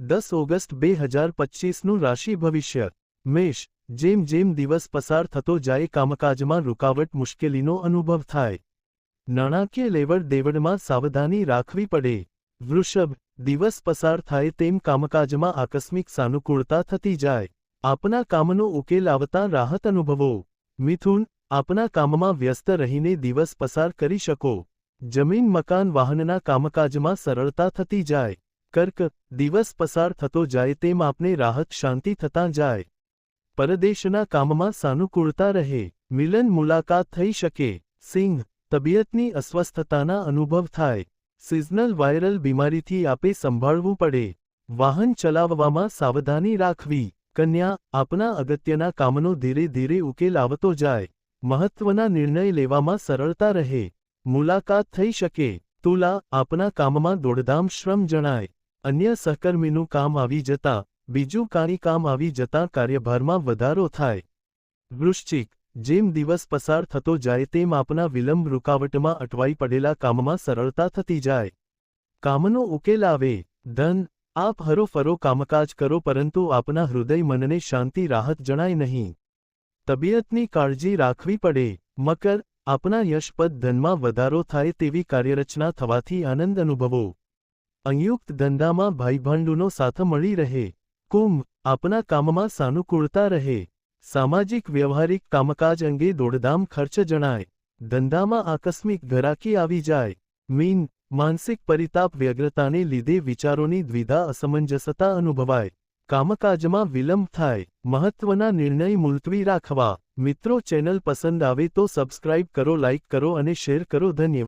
દસ ઓગસ્ટ બે હજાર પચીસનું રાશિ ભવિષ્ય. મેષ, જેમ જેમ દિવસ પસાર થતો જાય કામકાજમાં રૂકાવટ મુશ્કેલીનો અનુભવ થાય. નાણાકીય લેવડ દેવડમાં સાવધાની રાખવી પડે. વૃષભ, દિવસ પસાર થાય તેમ કામકાજમાં આકસ્મિક સાનુકૂળતા થતી જાય. આપના કામનો ઉકેલ આવતા રાહત અનુભવો. મિથુન, આપના કામમાં વ્યસ્ત રહીને દિવસ પસાર કરી શકો. જમીન, મકાન, વાહનના કામકાજમાં સરળતા થતી જાય. કર્ક, દિવસ પસાર થતો જાય તેમ આપને રાહત શાંતિ થતાં જાય. પરદેશના કામમાં સાનુકૂળતા રહે, મિલન મુલાકાત થઈ શકે, સિંહ, તબિયતની અસ્વસ્થતાના અનુભવ થાય, સિઝનલ વાયરલ બીમારીથી આપે સંભાળવું પડે, વાહન ચલાવવામાં સાવધાની રાખવી, કન્યા, આપના અગત્યના કામનો ધીરે ધીરે ઉકેલ આવતો જાય, મહત્વના નિર્ણય લેવામાં સરળતા રહે, મુલાકાત થઈ શકે, તુલા, આપના કામમાં દોડધામ શ્રમ જણાય. અન્ય સહકર્મીનું કામ આવી જતા, બીજું કાંઈ કામ આવી જતા કાર્યભારમાં વધારો થાય. વૃશ્ચિક, જેમ દિવસ પસાર થતો જાય તેમ આપના વિલંબ રૂકાવટમાં અટવાઈ પડેલા કામમાં સરળતા થતી જાય. કામનો ઉકેલ આવે, ધન, આપ હરોફરો કામકાજ કરો પરંતુ આપના હૃદય મનને શાંતિ રાહત જણાય નહીં. તબિયતની કાળજી રાખવી પડે, મકર, આપના યશપદ ધનમાં વધારો થાય તેવી કાર્યરચના થવાથી આનંદ અનુભવો. સંયુક્ત ધંધામાં ભાઈભાંડુનો સાથ મળી રહે. કુંભ આપના કામમાં સાનુકૂળતા રહે. સામાજિક વ્યવહારિક કામકાજ અંગે દોડધામ ખર્ચ જણાય. ધંધામાં આકસ્મિક ઘરાકી આવી જાય. મીન માનસિક પરિતાપ વ્યગ્રતાને લીધે વિચારોની દ્વિધા અસમંજસતા અનુભવાય. કામકાજમાં વિલંબ થાય. મહત્વના નિર્ણય મુલતવી રાખવા. મિત્રો ચેનલ પસંદ આવે તો સબસ્ક્રાઇબ કરો, લાઇક કરો અને શેર કરો. ધન્યવાદ.